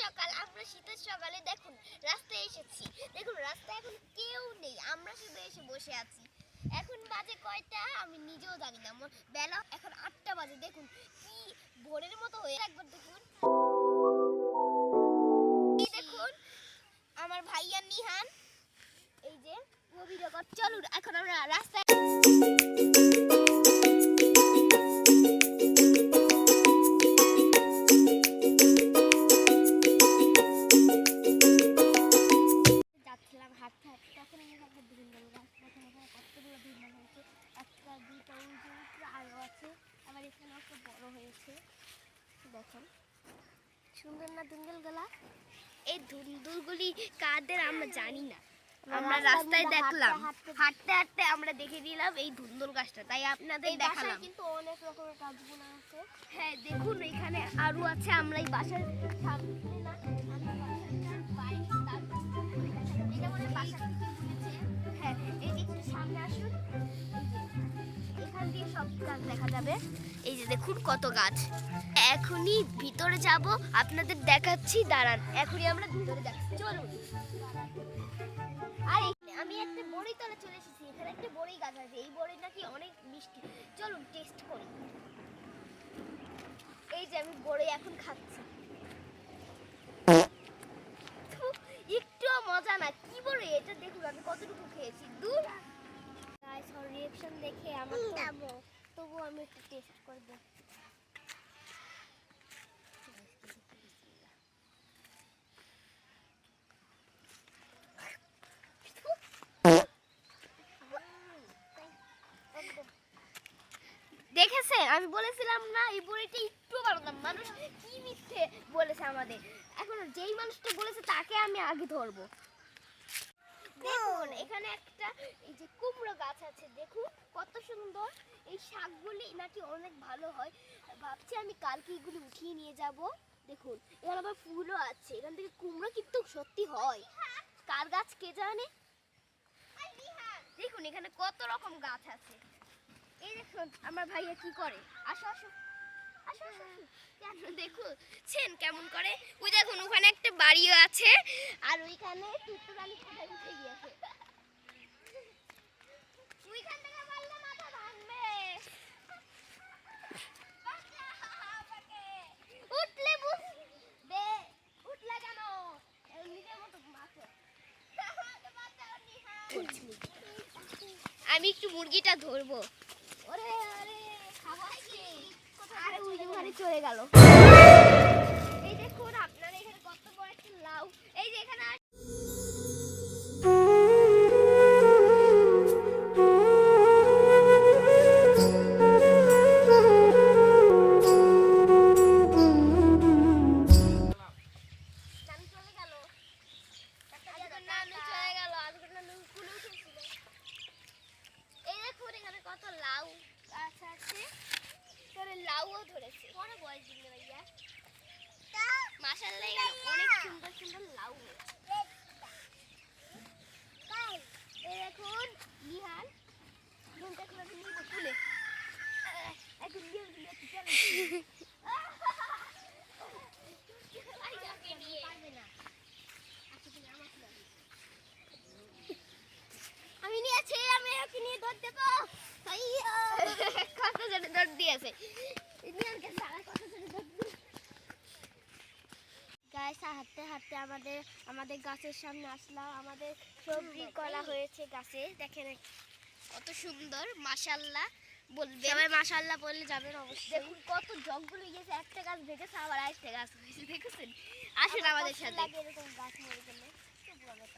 সকাল, আমরা শীতের সকালে দেখুন, রাস্তায় এসেছি। দেখুন, রাস্তায় এখন কেউ নেই, আমরা শুধু এসে বসে আছি। এখন বাজে কয়টা? আমি নিজেও জানি না বেলা এখন আটটা বাজে, দেখুন, কি ভোরের মতো হয়ে একবার দেখুন। দেখুন, আমার ভাইয়া নিহান। এই যে ভিডিও চলুন, এখন আমরা রাস্তায় ধুন্দলগুলা এই ধুন্দুলগুলি কাদের আমরা জানি না। আমরা রাস্তায় দেখলাম। হাঁটতে হাঁটতে আমরা দেখে দিলাম এই ধুন্দুল গাছটা তাই আপনাদের দেখালাম। কিন্তু অনেক রকমের গাছগুলো আছে। হ্যাঁ দেখুন এখানে আরও আছে আমরা এই বাসার না হয় এই যে সামনে আসুন। এখান গাছ দেখা যাবে। এই যে দেখুন কত গাছ। এখনই ভিতরে যাব, আপনাদের দেখাচ্ছি, দাঁড়ান, এখনই আমরা ভিতরে যাচ্ছি, চলুন। আর, আমি একটা বড়ি তলে চলে এসেছি, এখানে একটা বড়ি গাছ আছে, এই বড়ি নাকি অনেক মিষ্টি। চলুন টেস্ট করি। এই যে আমি বড়ি এখন খাচ্ছি। একটুও মজা না, কি বড়ি এটা দেখুন, আমি কতটুকু খেয়েছি। দূর। ওর দেখে আমার তবু আমি একটু টেস্ট করব। দেখেছেন আমি বলেছিলাম না, এই বড়িটা একটু না, মানুষ কি মিথ্যে বলেছে আমাদের। এখন যেই মানুষটা বলেছে তাকে আমি আগে ধরবো। দেখুন, এখানে একটা, এই যে কুমড়ো গাছ আছে, দেখুন কত সুন্দর। এই শাকগুলি নাকি অনেক ভালো হয়। ভাবছি আমি কালকে এগুলি উঠিয়ে নিয়ে যাব। দেখুন, এখানে আবার ফুলও আছে। এখান থেকে কুমড়ো কিন্তু সত্যি হয়। কার গাছ কে জানে? দেখুন, এখানে কত রকম গাছ আছে। এই দেখুন, আমার ভাইয়া কি করে? আসো আসো। কেন? দেখুছেন কেমন করে? ওই দেখুন ওখানে একটা বাড়িও আছে। আর ওইখানে টুকটুকানি কোথায় উঠে গিয়েছে। ওইখান থেকে মারলে মাথা ভাঙবে। উঠলে বুঝ উঠলে কেন? নিজের মতো মাথা আমি একটু মুরগিটা ধরবো। ওরে আরে খাওয়াচ্ছি আরে ওই যে ওখানে চলে গেল। ধরেছে। বড় বয়স দিলে ভাইয়া। এখানে অনেক সুন্দর সুন্দর লাউ হয়েছে এই দেখুন নিহাল ঘুমটা খুলে নিব খুলে এখন দিয়ে দিয়ে চলে পারবে না আচ্ছা তুমি আমার খুলে দাও। আমি নিয়েছি আমি ওকে নিয়ে দৌড় দেবো কত জনে দৌড় দিয়েছে। গাছ হাঁটতে হাঁটতে আমাদের আমাদের গাছের সামনে আসলাম। আমাদের সবজি কলা হয়েছে গাছে। দেখেন কত সুন্দর মাশাল্লাহ বলবে সবাই মাশাআল্লাহ বললে যাবেন অবশ্যই। দেখুন কত জগগুলো গেছে একটা গাছ ভেঙেছে আবার আরেকটা গাছ হয়েছে দেখেছেন? আসুন আমাদের সাথে। এরকম গাছ মরে গেলে।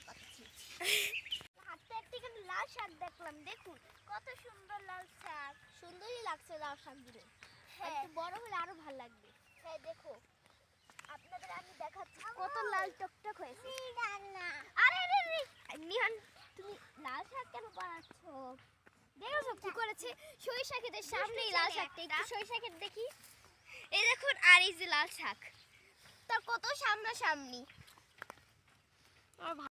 কথা ছিঁড়ছি। হাঁটতে হাঁটতে এখানে লাল শাক দেখলাম দেখুন। কত সুন্দর লাল শাক। সুন্দরই লাগছে লাউ শাকগুলো। হ্যাঁ। একটু বড় হলে আরও ভালো লাগবে। হ্যাঁ দেখো। আপনাদের আমি দেখাচ্ছি। কত লাল টকটক হয়েছে। আরে আরে আরে নিহান তুমি লাল শাক কেন বানাচ্ছ? দেখেছ কি করেছে? সরিষা ক্ষেতের সামনেই লাল শাকটা। একটু সরিষা ক্ষেত দেখি। এই দেখুন আর এই যে লাল শাক। তার কত সামনাসামনি। আমার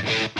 Thank you.